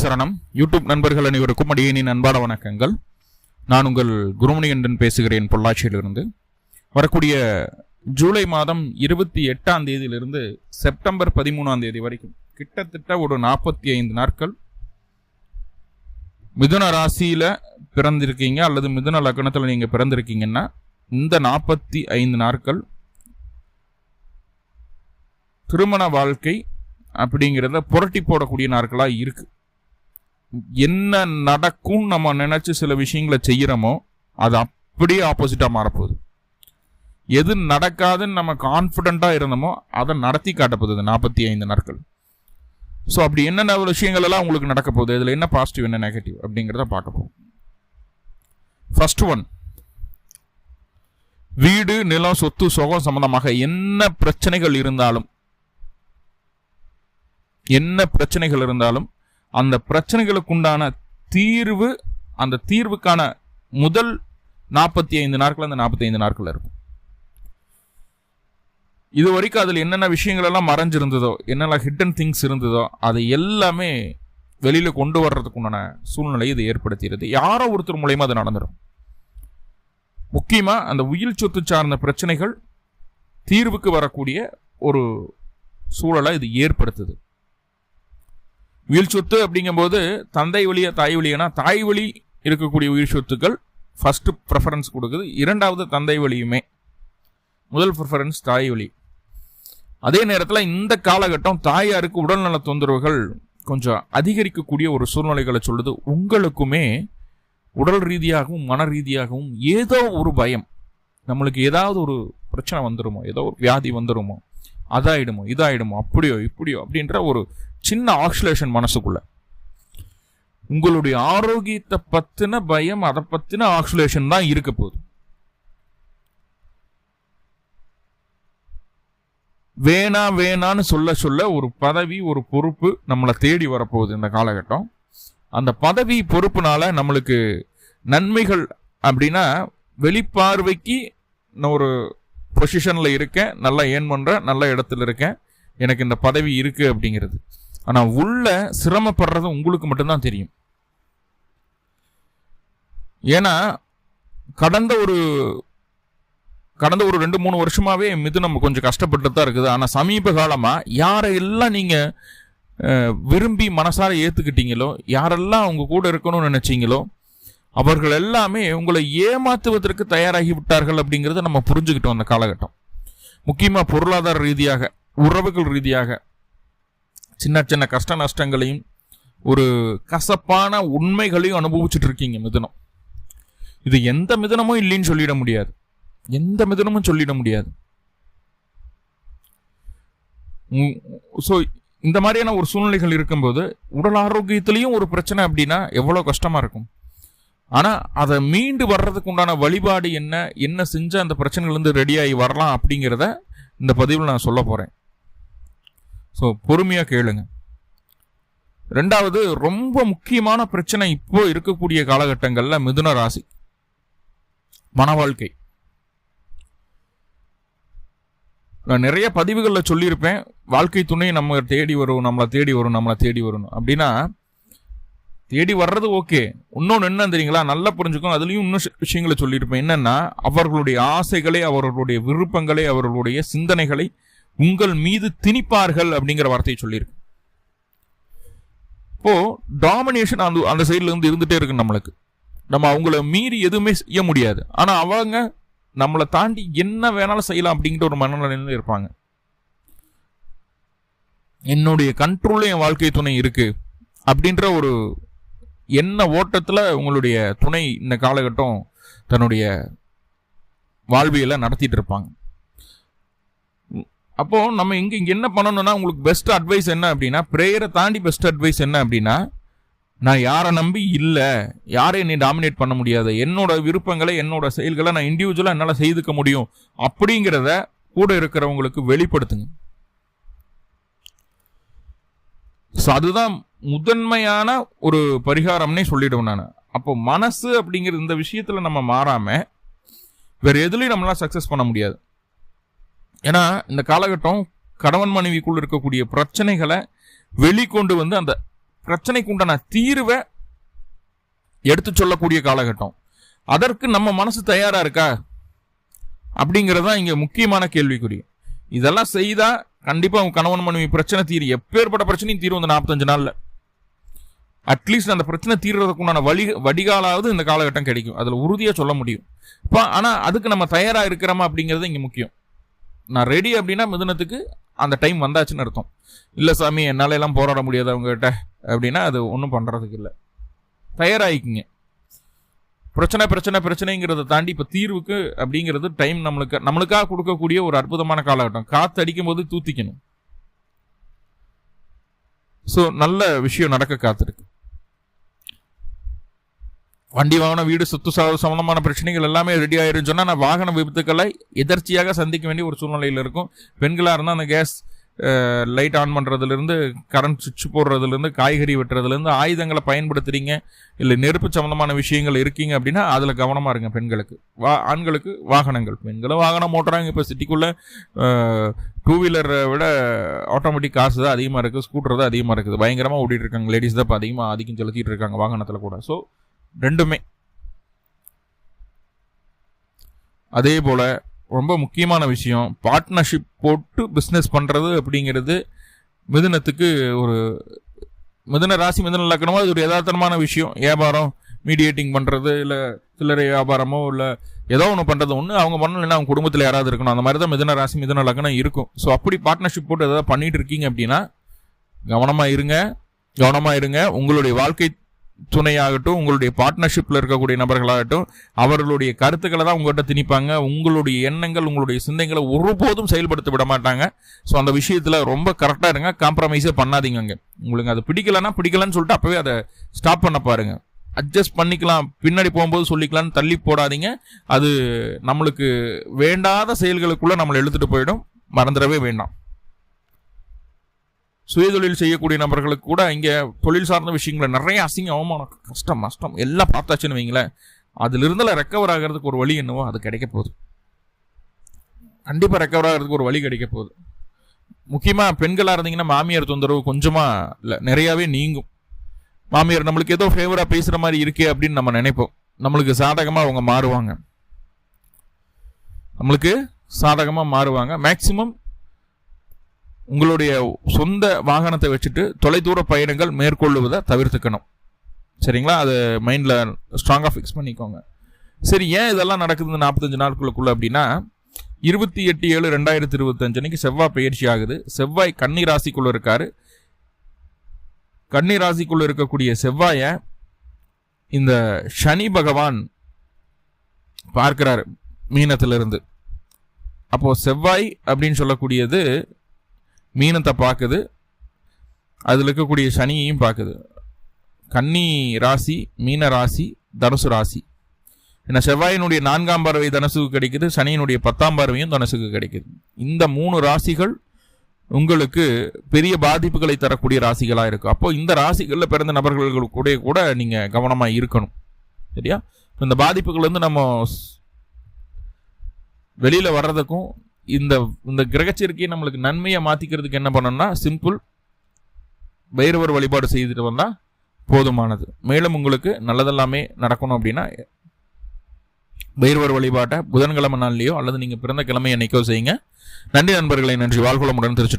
சரணம். யூடியூப் நண்பர்கள் அனைவருக்கும் அடியேனின் அன்பான வணக்கங்கள். நான் உங்கள் குருமணிகண்டன் பேசுகிறேன் பொள்ளாச்சியிலிருந்து. வரக்கூடிய ஜூலை மாதம் இருபத்தி எட்டாம் தேதியிலிருந்து செப்டம்பர் பதிமூணாம் தேதி வரைக்கும் கிட்டத்தட்ட ஒரு நாற்பத்தி ஐந்து நாட்கள் மிதுன ராசியில் பிறந்திருக்கீங்க அல்லது மிதுன லக்னத்தில் நீங்கள் பிறந்திருக்கீங்கன்னா இந்த நாற்பத்தி ஐந்து நாட்கள் திருமண வாழ்க்கை அப்படிங்கிறத புரட்டி போடக்கூடிய நாட்களாக இருக்குது என்ன நடக்கும் நம்ம நினைச்சு சில விஷயங்களை செய்யறோமோ அது அப்படியே ஆப்போசிட்டாக மாறப்போகுது. எது நடக்காதுன்னு நம்ம கான்ஃபிடண்ட்டாக இருந்தோமோ அதை நடத்தி காட்டப்போகுது நாற்பத்தி ஐந்து நாட்கள். ஸோ அப்படி என்னென்ன விஷயங்கள் எல்லாம் உங்களுக்கு நடக்க போகுது? இதில் என்ன பாசிட்டிவ் என்ன நெகட்டிவ் அப்படிங்கிறத பார்க்க போகும் ஃபர்ஸ்ட் ஒன் வீடு நிலம் சொத்து சுகம் சம்பந்தமாக என்ன பிரச்சனைகள் இருந்தாலும் என்ன பிரச்சனைகள் இருந்தாலும் அந்த பிரச்சனைகளுக்கு உண்டான தீர்வு அந்த தீர்வுக்கான முதல் நாற்பத்தி ஐந்து நாட்கள் அந்த நாற்பத்தி ஐந்து நாட்கள் இருக்கும். இது வரைக்கும் அதில் என்னென்ன விஷயங்கள் எல்லாம் மறைஞ்சிருந்ததோ என்னெல்லாம் ஹிட்டன் திங்ஸ் இருந்ததோ அதை எல்லாமே வெளியில் கொண்டு வர்றதுக்குண்டான சூழ்நிலையை இது ஏற்படுத்திடுது. யாரோ ஒருத்தர் மூலயமா அது நடந்துடும் முக்கியமாக அந்த உயிர் சொத்து சார்ந்த பிரச்சனைகள் தீர்வுக்கு வரக்கூடிய ஒரு சூழலை இது ஏற்படுத்துது. உயிர் சொத்து அப்படிங்கும்போது தந்தை வழியா தாய் வழியனா தாய் வழி இருக்கக்கூடிய உயிர் சொத்துக்கள் ஃபர்ஸ்ட் ப்ரெஃபரன்ஸ் கொடுக்குது. இரண்டாவது தந்தை வழியுமே. முதல் ப்ரிஃபரன்ஸ் தாய் வழி. அதே நேரத்தில் இந்த காலகட்டம் தாயாருக்கு உடல்நல தொந்தரவுகள் கொஞ்சம் அதிகரிக்கக்கூடிய ஒரு சூழ்நிலைகளை சொல்லுது. உங்களுக்குமே உடல் ரீதியாகவும் மன ரீதியாகவும் ஏதோ ஒரு பயம். நம்மளுக்கு ஏதாவது ஒரு பிரச்சனை வந்துருமோ ஏதோ ஒரு வியாதி வந்துருமோ அதாயிடுமோ இதாயிடுமோ அப்படியோ இப்படியோ அப்படின்ற ஒரு சின்ன ஆக்சுலேஷன் மனசுக்குள்ள. உங்களுடைய ஆரோக்கியத்தை பத்தின பயம் அதை பத்தின ஆக்சுலேஷன் தான் இருக்க போகுது. வேணா வேணான்னு சொல்ல சொல்ல ஒரு பதவி ஒரு பொறுப்பு நம்மளை தேடி வரப்போகுது இந்த காலகட்டம். அந்த பதவி பொறுப்புனால நம்மளுக்கு நன்மைகள் அப்படின்னா வெளிப்பார்வைக்கு ஒரு பொசிஷனில் இருக்கேன் நல்லா ஏன் பண்ணுறேன் நல்ல இடத்துல இருக்கேன். எனக்கு இந்த பதவி இருக்குது அப்படிங்கிறது. ஆனால் உள்ள சிரமப்படுறது உங்களுக்கு மட்டும்தான் தெரியும். ஏன்னா கடந்த ஒரு கடந்த ஒரு ரெண்டு மூணு வருஷமாகவே மிது நம்ம கொஞ்சம் கஷ்டப்பட்டு தான் இருக்குது. ஆனால் சமீப காலமாக யாரையெல்லாம் நீங்கள் விரும்பி மனசார ஏற்றுக்கிட்டீங்களோ யாரெல்லாம் அவங்க கூட இருக்கணும்னு நினச்சிங்களோ அவர்கள் எல்லாமே உங்களை ஏமாத்துவதற்கு தயாராகி விட்டார்கள் அப்படிங்கிறத நம்ம புரிஞ்சுக்கிட்டோம் அந்த காலகட்டம். முக்கியமாக பொருளாதார ரீதியாக உறவுகள் ரீதியாக சின்ன சின்ன கஷ்ட நஷ்டங்களையும் ஒரு கசப்பான உண்மைகளையும் அனுபவிச்சுட்டு இருக்கீங்க மிதனம். இது எந்த மிதனமும் இல்லைன்னு சொல்லிட முடியாது. எந்த மிதனமும் சொல்லிட முடியாது. ஸோ இந்த மாதிரியான ஒரு சூழ்நிலைகள் இருக்கும்போது உடல் ஆரோக்கியத்திலையும் ஒரு பிரச்சனை அப்படின்னா எவ்வளோ கஷ்டமாக இருக்கும்? ஆனால் அதை மீண்டு வர்றதுக்கு உண்டான வழிபாடு என்ன என்ன செஞ்சால் அந்த பிரச்சனைகள்லேருந்து ரெடியாகி வரலாம் அப்படிங்கிறத இந்த பதிவில் நான் சொல்ல போகிறேன் ஸோ பொறுமையாக கேளுங்க. ரெண்டாவது ரொம்ப முக்கியமான பிரச்சனை இப்போ இருக்கக்கூடிய காலகட்டங்களில் மிதுன ராசி. மன வாழ்க்கை. நான் நிறைய பதிவுகளில் சொல்லியிருப்பேன். வாழ்க்கை துணை நம்ம தேடி வரும் நம்மளை தேடி வரும் நம்மளை தேடி வரும். அப்படின்னா தேடி வர்றது ஓகே. இன்னொன்று என்ன தெரியுங்களா? நல்லா புரிஞ்சுக்கும் அதுலேயும் இன்னும் விஷயங்களை சொல்லியிருப்பேன். என்னென்னா அவர்களுடைய ஆசைகளை அவர்களுடைய விருப்பங்களை அவர்களுடைய சிந்தனைகளை உங்கள் மீது திணிப்பார்கள் அப்படிங்கிற வார்த்தையை சொல்லியிருக்கு. இப்போ டாமினேஷன் அந்த அந்த சைட்லேருந்து இருந்துகிட்டே இருக்கு நம்மளுக்கு. நம்ம அவங்கள மீறி எதுவுமே செய்ய முடியாது. ஆனால் அவங்க நம்மளை தாண்டி என்ன வேணாலும் செய்யலாம் அப்படிங்கிற ஒரு மனநிலையில் இருப்பாங்க. என்னுடைய கண்ட்ரோலில் என் வாழ்க்கை துணை இருக்கு அப்படின்ற ஒரு என்ன ஓட்டத்தில் உங்களுடைய துணை இந்த காலகட்டம் தன்னுடைய வாழ்வியலை நடத்திட்டு இருப்பாங்க. அப்போ நம்ம இங்க இங்க என்ன பண்ணணும்னா உங்களுக்கு பெஸ்ட் அட்வைஸ் என்ன அப்படின்னா ப்ரேயரை தாண்டி பெஸ்ட் அட்வைஸ் என்ன அப்படின்னா நான் யாரை நம்பி இல்லை யாரையும் நீ டாமினேட் பண்ண முடியாது என்னோட விருப்பங்களை என்னோட செயல்களை நான் இண்டிவிஜுவலாக என்னால் செய்துக்க முடியும் அப்படிங்கிறத கூட இருக்கிறவங்களுக்கு வெளிப்படுத்துங்க. ஸோ அதுதான் முதன்மையான ஒரு பரிகாரம்னே சொல்லிடுவேன் நான். அப்போ மனசு அப்படிங்கிற இந்த விஷயத்தில் நம்ம மாறாமல் வேற எதுலையும் நம்மளால சக்ஸஸ் பண்ண முடியாது. ஏன்னா இந்த காலகட்டம் கணவன் மனைவிக்குள் இருக்கக்கூடிய பிரச்சனைகளை வெளிக்கொண்டு வந்து அந்த பிரச்சனைக்கு உண்டான தீர்வை எடுத்து சொல்லக்கூடிய காலகட்டம். அதற்கு நம்ம மனசு தயாரா இருக்கா? அப்படிங்கிறது தான் இங்க முக்கியமான கேள்விக்குறி. இதெல்லாம் செய்தா கண்டிப்பா அவங்க கணவன் மனைவி பிரச்சனை தீர் எப்பேற்பட்ட பிரச்சனையும் தீரும் இந்த நாற்பத்தஞ்சு நாள்ல. அட்லீஸ்ட் அந்த பிரச்சனை தீர்றதுக்குண்டான வழி வடிகாலாவது இந்த காலகட்டம் கிடைக்கும். அதில் உறுதியாக சொல்ல முடியும். இப்போ ஆனால் அதுக்கு நம்ம தயாராக இருக்கிறோமா அப்படிங்கிறது இங்கே முக்கியம். நான் ரெடி அப்படின்னா மிதுனத்துக்கு அந்த டைம் வந்தாச்சுன்னு அர்த்தம். இல்லை சாமி என்னால் எல்லாம் போராட முடியாது அவங்ககிட்ட அப்படின்னா அது ஒன்றும் பண்ணுறதுக்கு இல்லை. தயாராகிக்குங்க பிரச்சனை பிரச்சனை பிரச்சனைங்கிறத தாண்டி இப்போ தீர்வுக்கு அப்படிங்கிறது டைம் நம்மளுக்கு நம்மளுக்காக கொடுக்கக்கூடிய ஒரு அற்புதமான காலகட்டம். காற்று அடிக்கும் போது தூத்திக்கணும். ஸோ நல்ல விஷயம் நடக்க காத்திருக்கு. வண்டி வாகனம் வீடு சொத்து சாவு சம்பந்தமான பிரச்சனைகள் எல்லாமே ரெடி ஆயிரும் சொன்னால் நான் வாகன விபத்துக்களை எதர்ச்சியாக சந்திக்க வேண்டிய ஒரு சூழ்நிலையில் இருக்கும். பெண்களாக இருந்தால் அந்த கேஸ் லைட் ஆன் பண்ணுறதுலேருந்து கரண்ட் சுவிட்ச் போடுறதுலேருந்து காய்கறி வெட்டுறதுலேருந்து ஆயுதங்களை பயன்படுத்துகிறீங்க இல்லை நெருப்பு சம்மந்தமான விஷயங்கள் இருக்கீங்க அப்படின்னா அதில் கவனமாக இருங்க பெண்களுக்கு. வா ஆண்களுக்கு வாகனங்கள். பெண்களும் வாகனம் ஓட்டுறாங்க. இப்போ சிட்டிக்குள்ளே டூ வீலரை விட ஆட்டோமேட்டிக் காசு தான் அதிகமாக இருக்குது ஸ்கூட்டர் தான் அதிகமாக இருக்குது. பயங்கரமாக ஓடிட்டுருக்காங்க இருக்காங்க. லேடிஸ் தான் இப்போ அதிகமாக ஆதிக்கம் செலுத்திட்டு இருக்காங்க வாகனத்தில் கூட. ஸோ ரெண்டுமே. அதே போல் ரொம்ப முக்கியமான விஷயம் பார்ட்னர்ஷிப் போட்டு பிஸ்னஸ் பண்ணுறது அப்படிங்கிறது மிதுனத்துக்கு ஒரு மிதுன ராசி மிதுன லக்கணமோ அது ஒரு யதார்த்தமான விஷயம். வியாபாரம் மீடியேட்டிங் பண்ணுறது இல்லை சில்லறை வியாபாரமோ இல்லை ஏதோ ஒன்று பண்ணுறது ஒன்று அவங்க பண்ணலைன்னா அவங்க குடும்பத்தில் யாராவது இருக்கணும். அந்த மாதிரி தான் மிதுன ராசி மிதுன லக்னம் இருக்கும். ஸோ அப்படி பார்ட்னர்ஷிப் போட்டு எதாவது பண்ணிகிட்டு இருக்கீங்க அப்படின்னா கவனமாக இருங்க. கவனமாக இருங்க. உங்களுடைய வாழ்க்கை துணையாகட்டும் உங்களுடைய பார்ட்னர்ஷிப்பில் இருக்கக்கூடிய நபர்களாகட்டும் அவர்களுடைய கருத்துக்களை தான் உங்கள்கிட்ட திணிப்பாங்க. உங்களுடைய எண்ணங்கள் உங்களுடைய சிந்தனைகளை ஒருபோதும் செயல்படுத்த விட மாட்டாங்க. ஸோ அந்த விஷயத்தில் ரொம்ப கரெக்டாக இருங்க. காம்ப்ரமைஸே பண்ணாதீங்க அங்கே. உங்களுக்கு அது பிடிக்கலன்னா பிடிக்கலன்னு சொல்லிட்டு அப்போவே அதை ஸ்டாப் பண்ண பாருங்க. அட்ஜஸ்ட் பண்ணிக்கலாம். பின்னாடி போகும்போது சொல்லிக்கலாம்னு தள்ளி போடாதீங்க. அது நம்மளுக்கு வேண்டாத செயல்களுக்குள்ளே நம்மளை எழுத்துட்டு போயிடும். மறந்துடவே வேண்டாம். சுயதொழில் செய்யக்கூடிய நபர்களுக்கு கூட இங்கே தொழில் சார்ந்த விஷயங்களை நிறைய அசிங்க அவமானம் கஷ்டம் நஷ்டம் எல்லாம் பார்த்தாச்சுன்னு வைங்களேன். அதிலிருந்துல ரெக்கவர் ஆகிறதுக்கு ஒரு வழி என்னவோ அது கிடைக்க போகுது. கண்டிப்பாக ரெக்கவர் ஆகிறதுக்கு ஒரு வழி கிடைக்க போகுது. முக்கியமாக பெண்களாக இருந்தீங்கன்னா மாமியார் தொந்தரவு கொஞ்சமாக இல்லை நிறையாவே நீங்கும். மாமியார் நம்மளுக்கு ஏதோ ஃபேவராக பேசுகிற மாதிரி இருக்கே அப்படின்னு நம்ம நினைப்போம். நம்மளுக்கு சாதகமாக அவங்க மாறுவாங்க. நம்மளுக்கு சாதகமாக மாறுவாங்க. மேக்சிமம் உங்களுடைய சொந்த வாகனத்தை வச்சுட்டு தொலைதூர பயணங்கள் மேற்கொள்ளுவதை தவிர்த்துக்கணும். சரிங்களா? அது மைண்டில் ஸ்ட்ராங்காக ஃபிக்ஸ் பண்ணிக்கோங்க. சரி ஏன் இதெல்லாம் நடக்குது நாற்பத்தஞ்சு நாட்களுக்குள்ள அப்படின்னா இருபத்தி எட்டு ஏழு ரெண்டாயிரத்தி இருபத்தஞ்சு அன்னைக்கு செவ்வாய் பயிற்சி ஆகுது. செவ்வாய் கன்னி ராசிக்குள்ளே இருக்காரு. கன்னி ராசிக்குள்ளே இருக்கக்கூடிய செவ்வாயை இந்த சனி பகவான் பார்க்கிறாரு மீனத்திலிருந்து. அப்போது செவ்வாய் அப்படின்னு சொல்லக்கூடியது மீனத்தை பார்க்குது. அதில் இருக்கக்கூடிய சனியையும் பார்க்குது. கன்னி ராசி மீன ராசி தனுசு ராசி. ஏன்னா செவ்வாயினுடைய நான்காம் பார்வை தனுசுக்கு கிடைக்குது சனியினுடைய பத்தாம் பார்வையும் தனுசுக்கு கிடைக்குது. இந்த மூணு ராசிகள் உங்களுக்கு பெரிய பாதிப்புகளை தரக்கூடிய ராசிகளாக இருக்கும் அப்போது இந்த ராசிகளில் பிறந்த நபர்கள் கூட கூட நீங்கள் கவனமாக இருக்கணும். சரியா? இந்த பாதிப்புகள் வந்து நம்ம வெளியில் வர்றதுக்கும் இந்த இந்த கிரகச்சேர்க்கையை நம்மளுக்கு நன்மையை மாற்றிக்கிறதுக்கு என்ன பண்ணணும்னா சிம்பிள் பைரவர் வழிபாடு செய்துட்டு வந்தால் போதுமானது. மேலும் உங்களுக்கு நல்லதெல்லாமே நடக்கணும் அப்படின்னா பைரவர் வழிபாட்டை புதன்கிழமை நாள்லையோ அல்லது நீங்கள் பிறந்த கிழமை என்னைக்கோ செய்யுங்க. நன்றி நண்பர்களை நன்றி. வாழ்குளமுடன் திருச்சிட்டு